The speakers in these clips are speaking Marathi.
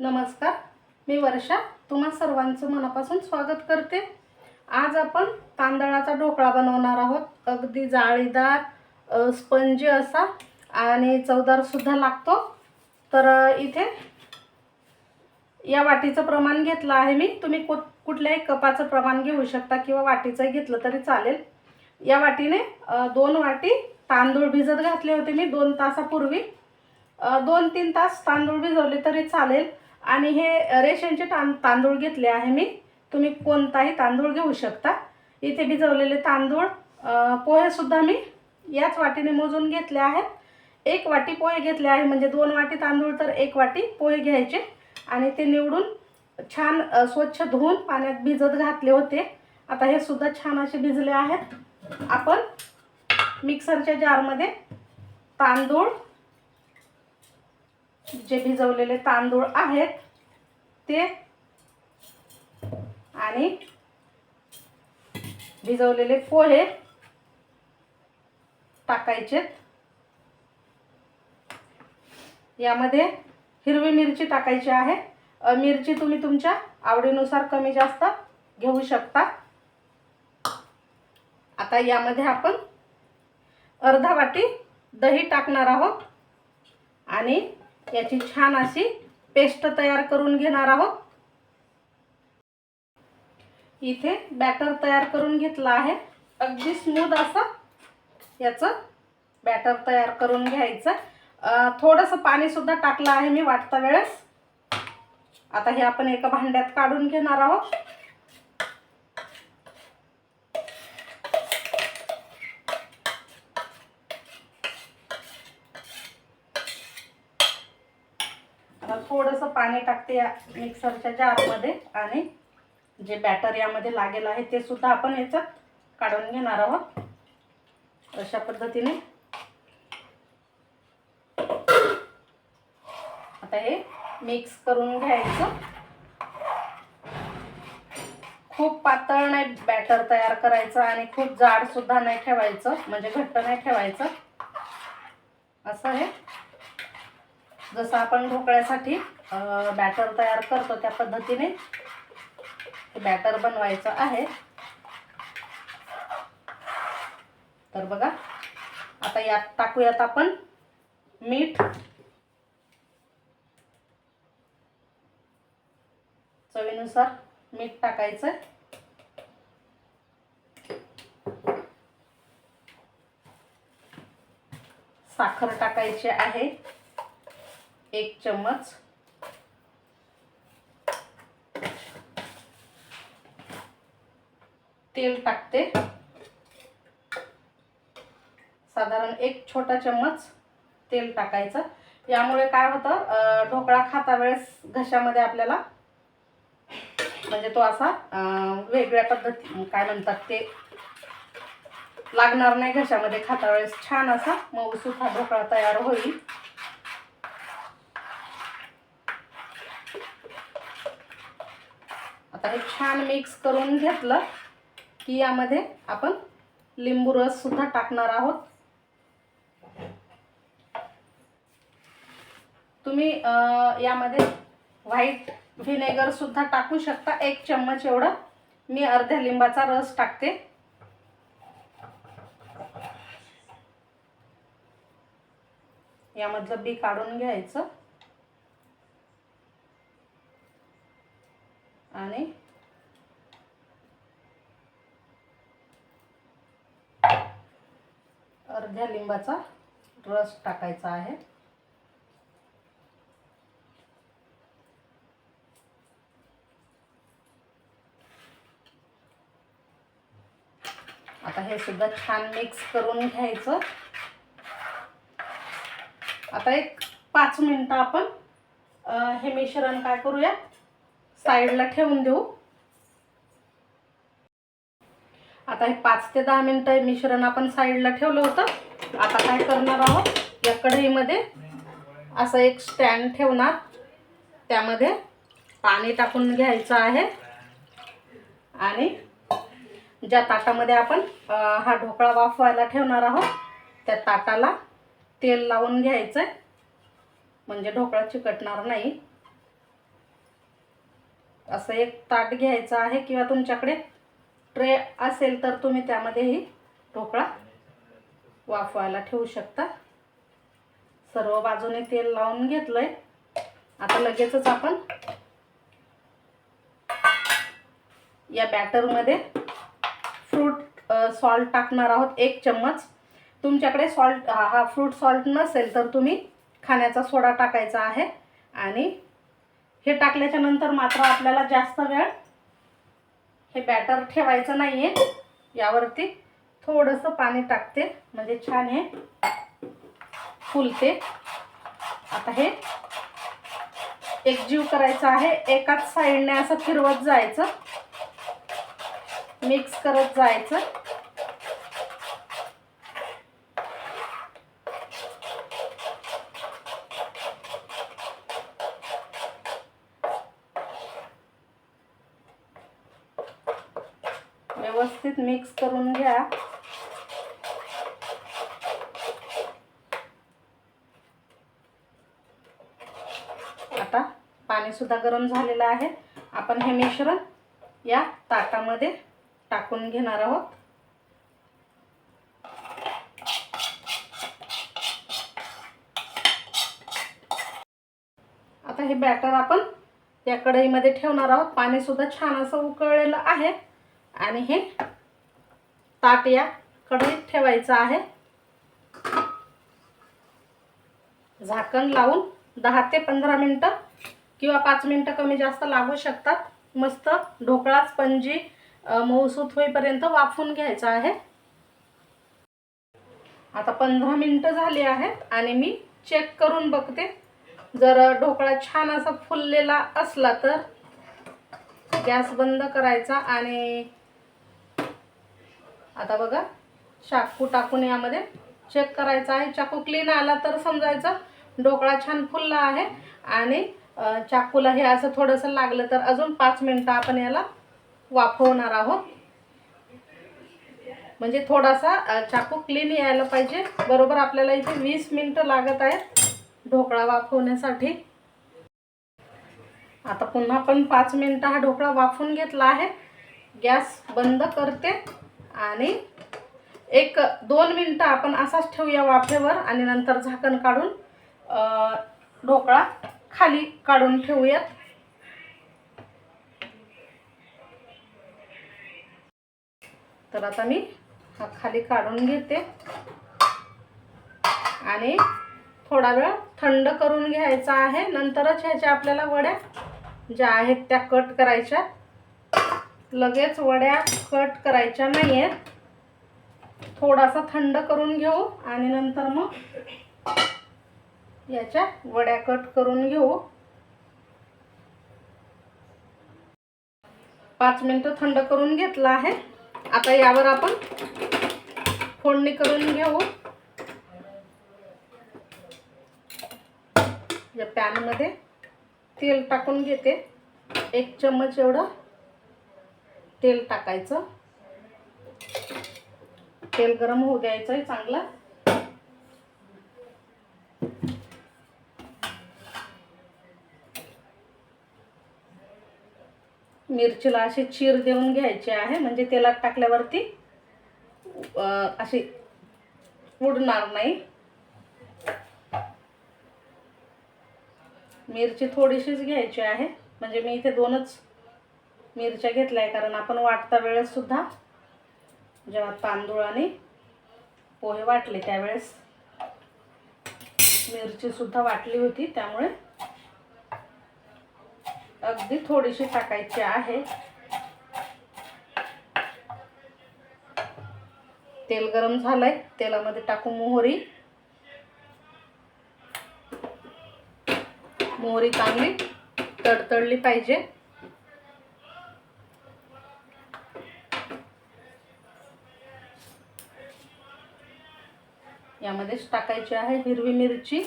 नमस्कार. मी वर्षा. तुम्हा सर्वांचं मनापासून स्वागत करते. आज आपण तांदळाचा ढोकळा बनवणार आहोत. अगदी जाळीदार स्पंजी असा आणि चवदारसुद्धा लागतो. तर इथे या वाटीचं प्रमाण घेतलं आहे मी. तुम्ही कु कुठल्याही कपाचं प्रमाण घेऊ शकता किंवा वाटीचंही घेतलं तरी चालेल. या वाटीने दोन वाटी तांदूळ भिजत घातले होते मी दोन तासापूर्वी. दोन तीन तास तांदूळ भिजवले तरी चालेल. आणि हे रेशनचे तां तांदूळ घेतले आहे मी. तुम्ही कोणताही तांदूळ घेऊ शकता. इथे भिजवलेले तांदूळ पोहेसुद्धा मी याच वाटीने मोजून घेतले आहेत. एक वाटी पोहे घेतले आहे म्हणजे दोन वाटी तांदूळ तर एक वाटी पोहे घ्यायचे. आणि ते निवडून छान स्वच्छ धुवून पाण्यात भिजत घातले होते. आता हे सुद्धा छान असे भिजले आहेत. आपण मिक्सरच्या जारमध्ये तांदूळ जे भिजवलेले तांदूळ आहेत ते आणि भिजवलेले पोहे टाकायचे. यामध्ये हिरवी मिरची टाकायची आहे. मिरची तुम्ही तुमच्या आवडीनुसार कमी जास्त घेऊ शकता. आता यामध्ये आपण अर्धा वाटी दही टाकणार आहोत आणि याची छान अशी पेस्ट तयार करून घेणार आहोत. इथे बॅटर तयार करून घेतलं आहे. अगदी स्मूथ असं याचं बॅटर तयार करून घ्यायचं. थोडंसं पाणीसुद्धा टाकलं आहे मी वाटता वेळेस. आता हे आपण एका भांड्यात काढून घेणार आहोत आता थोडंसं पाणी टाकते या मिक्सरच्या जारमध्ये आणि जे बॅटर यामध्ये लागेल आहे ते सुद्धा आपण याच्यात काढून घेणार आहोत. अशा पद्धतीने. आता हे मिक्स करून घ्यायचं. खूप पातळ नाही बॅटर तयार करायचं आणि खूप जाड सुद्धा नाही ठेवायचं म्हणजे घट्ट नाही ठेवायचं. असं हे. जसं आपण ढोकळ्यासाठी बॅटर तयार करतो त्या पद्धतीने. बॅटर बनवायचं आहे. तर बघा आता यात टाकूयात आपण मीठ. चवीनुसार मीठ टाकायचं. साखर टाकायची आहे एक चम्मच. तेल टाकते. साधारण एक छोटा चम्मच तेल टाकायचं. यामुळे काय होतं ढोकळा खाता वेळेस घशामध्ये आपल्याला म्हणजे तो असा वेगळ्या पद्धती काय म्हणतात ते लागणार नाही घशामध्ये खाता वेळेस छान असा मऊसूत हा ढोकळा तयार होईल. आता हे छान मिक्स करून घेतलं. की यामध्ये आपण लिंबू रससुद्धा टाकणार आहोत. तुम्ही यामध्ये व्हाईट व्हिनेगरसुद्धा टाकू शकता. एक चम्मच एवढं. मी अर्ध्या लिंबाचा रस टाकते. यामधलं बी काढून घ्यायचं. आणि अर्ध्या लिंबाचा रस टाकायचा आहे. आता हे सुद्धा छान मिक्स करून घ्यायचं. आता एक पाच मिनटं आपण हे मिश्रण काय करूया? साईडला ठेवून देऊ. आता हे पाच ते दहा मिनटं हे मिश्रण आपण साईडला ठेवलं होतं. आता काय करणार आहोत? या कढईमध्ये असं एक स्टँड ठेवणार. त्यामध्ये पाणी टाकून घ्यायचं आहे. आणि ज्या ताटामध्ये आपण हा ढोकळा वाफवायला ठेवणार आहोत त्या ताटाला तेल लावून घ्यायचं आहे म्हणजे ढोकळा चिकटणार नाही. असं एक ताट घ्यायचं आहे किंवा तुमच्याकडे ट्रे असेल तर तुम्ही त्यामध्येही ढोकळा वाफवायला ठेवू शकता. सर्व बाजूने तेल लावून घेतलंय. आता लगेचच आपण या बॅटरमध्ये फ्रूट सॉल्ट टाकणार आहोत एक चम्मच. तुमच्याकडे सॉल्ट हा फ्रूट सॉल्ट नसेल तर तुम्ही खाण्याचा सोडा टाकायचा आहे. आणि हे टाकल्याच्या नंतर मात्र आपल्याला जास्त वेळ हे बॅटर ठेवायचं नाही आहे यावरती थोडंसं पाणी टाकते. म्हणजे छान हे फुलते. आता हे एकजीव करायचं आहे. एकाच साईडने असं फिरवत जायचं. मिक्स करत जायचं व्यवस्थित मिक्स करून घ्या आता पाणी सुद्धा गरम झालेलं आहे. आपण हे मिश्रण या ताटामध्ये टाकून घेणार आहोत. आता हे बॅटर आपण या कढईमध्ये ठेवणार आहोत. पाणी सुद्धा छान असं उकळलेलं आहे. आणि हे ताट या कढईत ठेवायचं आहे. झाकण लावून दहा ते पंधरा मिनटं किंवा पाच मिनटं कमी जास्त लागू शकतात. मस्त ढोकळा स्पंजी मऊसूत होईपर्यंत वाफून घ्यायचा आहे. आता पंधरा मिनटं झाली आहेत आणि मी चेक करून बघते. जर ढोकळा छान असा फुललेला असला तर गॅस बंद करायचा आणि आता बघा चाकू टाकून यामध्ये चेक करायचा आहे. चाकू क्लीन आला तर समजायचं. ढोकळा छान फुलला आहे आणि चाकूला हे असं थोडंसं लागलं तर अजून पाच मिनटं आपण याला वाफवणार आहोत. म्हणजे थोडासा चाकू क्लीन यायला पाहिजे. बरोबर आपल्याला इथे वीस मिनटं लागत आहेत ढोकळा वाफवण्यासाठी. आता पुन्हा पण पाच मिनटं हा ढोकळा वाफून घेतला आहे. गॅस बंद करते आणि एक दोन मिनटं आपण असाच ठेवूया वाफेवर आणि नंतर झाकण काढून ढोकळा खाली काढून ठेवूयात. तर आता मी हा खाली काढून घेते. आणि थोडा वेळ थंड करून घ्यायचा आहे. नंतरच ह्याच्या आपल्याला वड्या ज्या आहेत त्या कट करायच्या. लगेच वड्या कट करायच्या नाही आहेत थोडासा थंड करून घेऊ आणि नंतर मग याच्या वड्या कट करून घेऊ. पाच मिनटं थंड करून घेतला आहे. आता यावर आपण फोडणी करून घेऊ. या पॅनमध्ये तेल टाकून घेते. एक चम्मच एवढं तेल टाकायचं. तेल गरम होऊ द्यायचं आहे चांगलं. मिरचीला अशी चीर देऊन घ्यायची आहे. म्हणजे तेलात टाकल्यावरती अशी उडणार नाही. मिरची थोडीशीच घ्यायची आहे. म्हणजे मी इथे दोनच मिरच्या घेतल्या आहे कारण आपण वाटता वेळेससुद्धा जेव्हा तांदूळ आणि पोहे वाटले त्यावेळेस मिरचीसुद्धा वाटली होती. त्यामुळे अगदी थोडीशी टाकायची आहे. तेल गरम झालंय तेलामध्ये टाकू मोहरी. मोहरी चांगली तडतडली पाहिजे. यामध्येच टाकायची आहे हिरवी मिरची.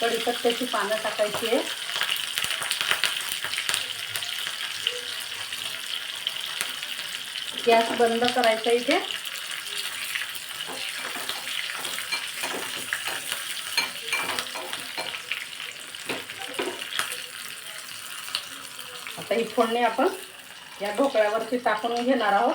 कढीपत्त्याची पानं टाकायची आहे. गॅस बंद करायचा इथे. आता ही फोडणी आपण या ढोकळ्यावरती टाकून घेणार आहोत.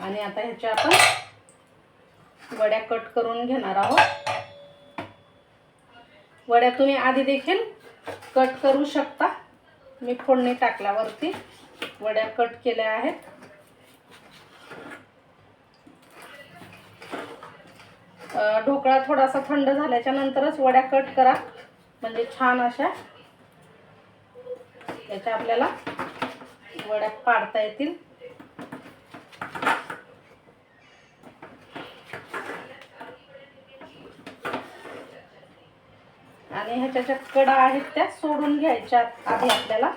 आणि आता ह्याच्या आपण वड्या कट करून घेणार आहोत. वड्या तुम्ही आधी देखील कट करू शकता. मी फोडणी टाकल्यावरती वड्या कट केल्या आहेत. ढोकळा थोडासा थंड झाल्याच्या नंतरच वड्या कट करा. म्हणजे छान अशा याच्या आपल्याला वड्या पाडता येतील. आणि ह्याच्या ज्या कडा आहेत त्या सोडून घ्यायच्या आधी आपल्याला.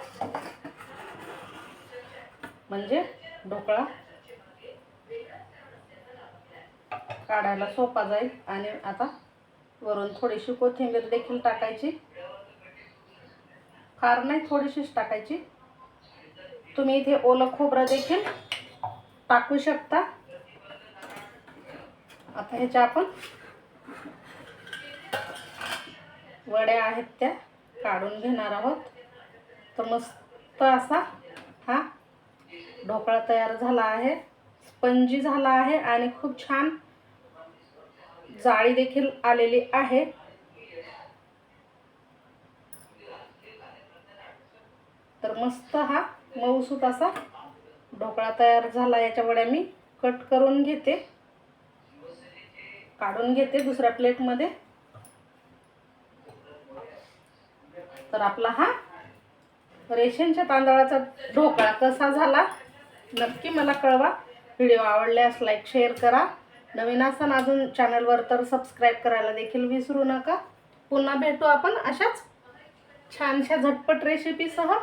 म्हणजे ढोकळा. काढायला सोपा जाईल. आणि आता वरून थोडीशी कोथिंबीर देखील टाकायची. फार नाही थोडीशीच टाकायची. तुम्ही इथे ओलं खोबरं देखील टाकू शकता. आता ह्याच्या आपण वड्या आहेत त्या काढून घेणार आहोत. तर मस्त असा हा ढोकळा तयार झाला आहे. स्पंजी झाला आहे आणि खूप छान जाळी देखील आलेली आहे. तर मस्त हा मऊसूत असा ढोकळा तयार झाला. याच्या वड्या मी कट करून घेते. काढून घेते दुसऱ्या प्लेटमध्ये. तर आपला हा रेशनच्या तांदळाचा ढोकळा कसा झाला? नक्की मला कळवा. व्हिडिओ आवडल्यास लाईक शेअर करा. नवीन असन अजून चॅनलवर तर सबस्क्राईब करायला देखील विसरू नका. पुन्हा भेटू आपण अशाच छानशा झटपट रेसिपीसह